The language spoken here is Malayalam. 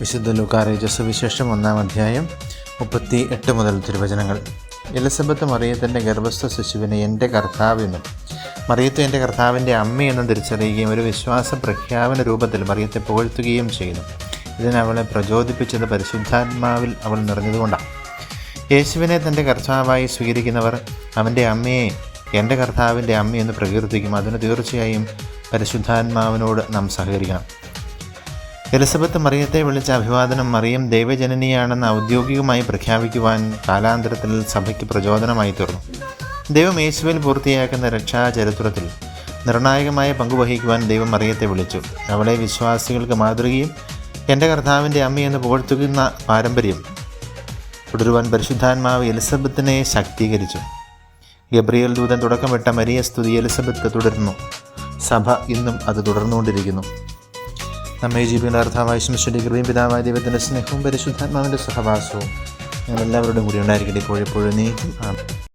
വിശുദ്ധ ലൂക്കാറിയ സുവിശേഷം ഒന്നാം അധ്യായം മുപ്പത്തി എട്ട് മുതൽ തിരുവചനങ്ങൾ. എലിസബത്ത് മറിയത്തിന്റെ ഗർഭസ്ഥ ശിശുവിനെ എന്റെ കർത്താവെന്നും മറിയത്ത് എന്റെ കർത്താവിന്റെ അമ്മയെന്നും തിരിച്ചറിയുകയും ഒരു വിശ്വാസ പ്രഖ്യാപന രൂപത്തിൽ മറിയത്തെ പുകഴ്ത്തുകയും ചെയ്യുന്നു. ഇതിനവളെ പ്രചോദിപ്പിച്ചത് പരിശുദ്ധാത്മാവിൽ അവൾ നിറഞ്ഞതുകൊണ്ടാണ്. യേശുവിനെ തന്റെ കർത്താവായി സ്വീകരിക്കുന്നവർ അവന്റെ അമ്മയെ എന്റെ കർത്താവിന്റെ അമ്മയെന്ന് പ്രകീർത്തിക്കും. അതിന് തീർച്ചയായും പരിശുദ്ധാത്മാവിനോട് നാം സഹകരിക്കണം. എലിസബത്ത് മറിയത്തെ വിളിച്ച അഭിവാദനം മറിയം ദൈവജനനിയാണെന്ന് ഔദ്യോഗികമായി പ്രഖ്യാപിക്കുവാൻ കാലാന്തരത്തിൽ സഭയ്ക്ക് പ്രചോദനമായി തീർന്നു. ദൈവം യേശുവിൽ പൂർത്തിയാക്കുന്ന രക്ഷാചരിത്രത്തിൽ നിർണായകമായ പങ്കുവഹിക്കുവാൻ ദൈവം മറിയത്തെ വിളിച്ചു. അവളെ വിശ്വാസികൾക്ക് മാതൃകയും എന്റെ കർത്താവിന്റെ അമ്മയെന്ന് പുകഴ്ത്തുന്ന പാരമ്പര്യം തുടരുവാൻ പരിശുദ്ധാത്മാവ് എലിസബത്തിനെ ശാക്തീകരിച്ചു. ഗബ്രിയൽ ദൂതൻ തുടക്കമിട്ട മരിയ സ്തുതി എലിസബത്ത് തുടരുന്നു. സഭ ഇന്നും അത് തുടർന്നുകൊണ്ടിരിക്കുന്നു. നമ്മെ ജീവിക്കുന്ന അർത്ഥാവായ ശിശുന്റെ കൃപയും പിതാവായ ദൈവത്തിന്റെ സ്നേഹവും പരിശുദ്ധാത്മാവിന്റെ സഹവാസവും ഞങ്ങളെല്ലാവരുടെയും കൂടി ഉണ്ടായിരിക്കട്ടെ. ഇപ്പോഴെപ്പോഴും നീക്കും.